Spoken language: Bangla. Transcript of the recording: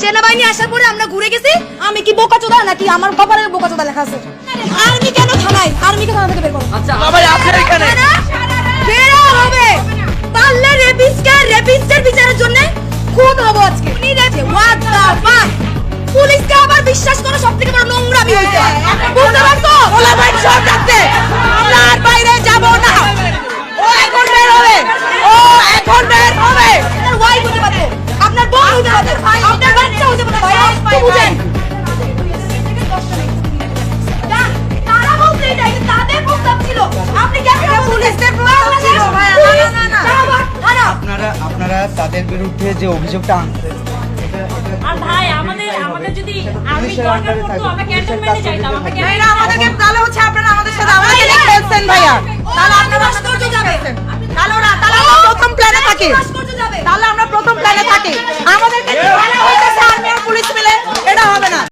সেনাবাহিনী আসার পরে আমরা ঘুরে গেছি। আমি কি বোকা চোদা নাকি আমার কপালের বোকা চোদা লেখা আছে? আর্মি কেন থানায় আর্মিকে থানা থেকে বের করো। আচ্ছা আছে এখানে। বেরো হবে। পারলে রেপিস্টকে রেপিস্টের বিচারের জন্য খুন হব আজকে। উনি রেপে হোয়াট দা ফাক পুলিশকে আবার বিশ্বাস করো সব থেকে বড় নোংরামি হইছে বুঝতে পারছ? ওলা ভাই সব রাখতে। আমরা আর বাইরে যাব না। ও এখন বের হবে। ও এখন বের হবে। আপনার ওয়াইফ হতে পারে আপনার হতে পারে আপনার তাদের আপনারা বিরুদ্ধে যে অভিযোগটা আনছেন আর ভাই আমাদের আমাদের যদি আর্মি দরকার পড়তো আমরা ক্যান্টনমেন্টে যাইতাম আমরা ক্যান্টনমেন্টে তাহলে হচ্ছে আপনারা